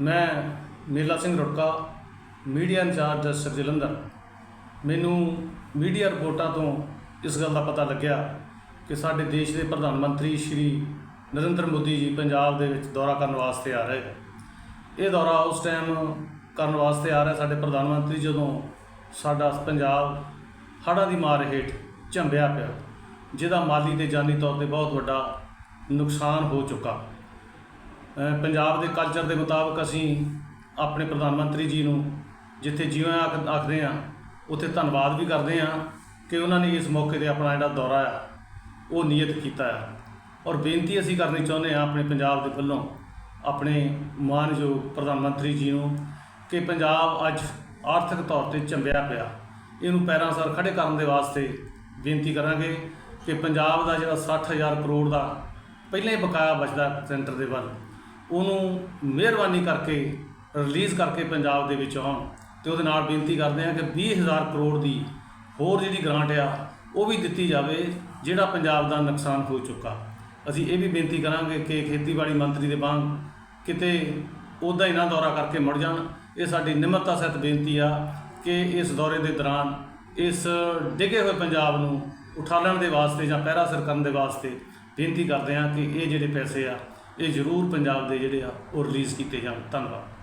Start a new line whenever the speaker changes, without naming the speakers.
ਮੈਂ Neela Singh Rurka media incharge district Jalandhar. ਮੈਨੂੰ media ਰਿਪੋਰਟਾਂ ਤੋਂ ਇਸ ਗੱਲ ਦਾ ਪਤਾ ਲੱਗਿਆ ਕਿ ਸਾਡੇ ਦੇਸ਼ ਦੇ ਪ੍ਰਧਾਨ ਮੰਤਰੀ ਸ਼੍ਰੀ ਨਰਿੰਦਰ ਮੋਦੀ ਜੀ ਪੰਜਾਬ ਦੇ ਵਿੱਚ ਦੌਰਾ ਕਰਨ ਵਾਸਤੇ ਆ ਰਹੇ ਇਹ ਦੌਰਾ ਉਸ ਟਾਈਮ ਕਰਨ ਵਾਸਤੇ ਆ ਰਿਹਾ ਸਾਡੇ ਪ੍ਰਧਾਨ ਮੰਤਰੀ ਜਦੋਂ ਸਾਡਾ ਪੰਜਾਬ ਹੜ੍ਹਾਂ ਦੀ ਮਾਰ ਹੇਠ ਝੰਬਿਆ ਪਿਆ। ਜਿਹਦਾ ਮਾਲੀ ਤੇ ਜਾਨੀ ਤੌਰ ਤੇ ਬਹੁਤ ਵੱਡਾ ਨੁਕਸਾਨ ਹੋ ਚੁੱਕਾ। ਪੰਜਾਬ ਦੇ ਕਲਚਰ ਦੇ ਮੁਤਾਬਕ ਅਸੀਂ ਆਪਣੇ ਪ੍ਰਧਾਨ ਮੰਤਰੀ ਜੀ ਨੂੰ ਜਿੱਥੇ ਜਿਉਂ ਆਖ- ਆਖਦੇ ਆ ਉੱਥੇ ਧੰਨਵਾਦ ਵੀ ਕਰਦੇ ਆ ਕਿ ਉਹਨਾਂ ਨੇ ਇਸ ਮੌਕੇ ਤੇ ਆਪਣਾ ਜਿਹੜਾ ਦੌਰਾ ਆ, ਉਹ ਨਿਯਤ ਕੀਤਾ ਆ। ਔਰ ਬੇਨਤੀ ਅਸੀਂ ਕਰਨੀ ਚਾਹੁੰਦੇ ਆ ਆਪਣੇ ਪੰਜਾਬ ਦੇ ਵੱਲੋਂ, ਆਪਣੇ ਮਾਨਯੋਗ ਪ੍ਰਧਾਨ ਮੰਤਰੀ ਜੀ ਨੂੰ ਕਿ ਪੰਜਾਬ ਅੱਜ ਆਰਥਿਕ ਤੌਰ ਤੇ ਚੰਬਿਆ ਪਿਆ। ਇਹਨੂੰ ਪੈਰਾਂ ਸਰ ਖੜੇ ਕਰਨ ਦੇ ਵਾਸਤੇ ਬੇਨਤੀ ਕਰਾਂਗੇ ਕਿ ਪੰਜਾਬ ਦਾ ਜਿਹੜਾ 60000 ਕਰੋੜ ਦਾ ਪਹਿਲਾਂ ਹੀ ਬਕਾਇਆ ਬਚਦਾ ਸੈਂਟਰ ਦੇ ਵੱਲ ਉਹਨੂੰ ਮਿਹਰਬਾਨੀ ਕਰਕੇ ਰਿਲੀਜ਼ ਕਰਕੇ ਪੰਜਾਬ ਦੇ ਵਿੱਚ ਆਉਣ ਤੇ ਉਹਦੇ ਨਾਲ ਬੇਨਤੀ ਕਰਦੇ ਹਾਂ ਕਿ 20000 ਕਰੋੜ ਦੀ ਹੋਰ ਜਿਹੜੀ ਗ੍ਰਾਂਟ ਆ, ਉਹ ਵੀ ਦਿੱਤੀ ਜਾਵੇ, ਜਿਹੜਾ ਪੰਜਾਬ ਦਾ ਨੁਕਸਾਨ ਹੋ ਚੁੱਕਾ। ਅਸੀਂ ਇਹ ਵੀ ਬੇਨਤੀ ਕਰਾਂਗੇ ਕਿ ਖੇਤੀਬਾੜੀ ਮੰਤਰੀ ਦੇ ਵਾਂਗ ਕਿਤੇ ਉਹਦਾ ਹੀ ਨਾ ਦੌਰਾ ਕਰਕੇ ਮੁੜ ਜਾਣ। ਇਹ ਸਾਡੀ ਨਿਮਰਤਾ ਸਹਿਤ ਬੇਨਤੀ ਆ ਕਿ ਇਸ ਦੌਰੇ ਦੇ ਦੌਰਾਨ ਇਸ ਡਿੱਗੇ ਹੋਏ ਪੰਜਾਬ ਨੂੰ ਉਠਾਲਣ ਦੇ ਵਾਸਤੇ ਜਾਂ ਪਹਿਰਾ ਸਿਰ ਕਰਨ ਦੇ ਵਾਸਤੇ ਬੇਨਤੀ ਕਰਦੇ ਹਾਂ ਕਿ ਇਹ ਜਿਹੜੇ ਪੈਸੇ ਆ ਇਹ ਜ਼ਰੂਰ ਪੰਜਾਬ ਦੇ ਜਿਹੜੇ ਆ ਉਹ ਰਿਲੀਜ਼ ਕੀਤੇ ਜਾਣ। ਧੰਨਵਾਦ।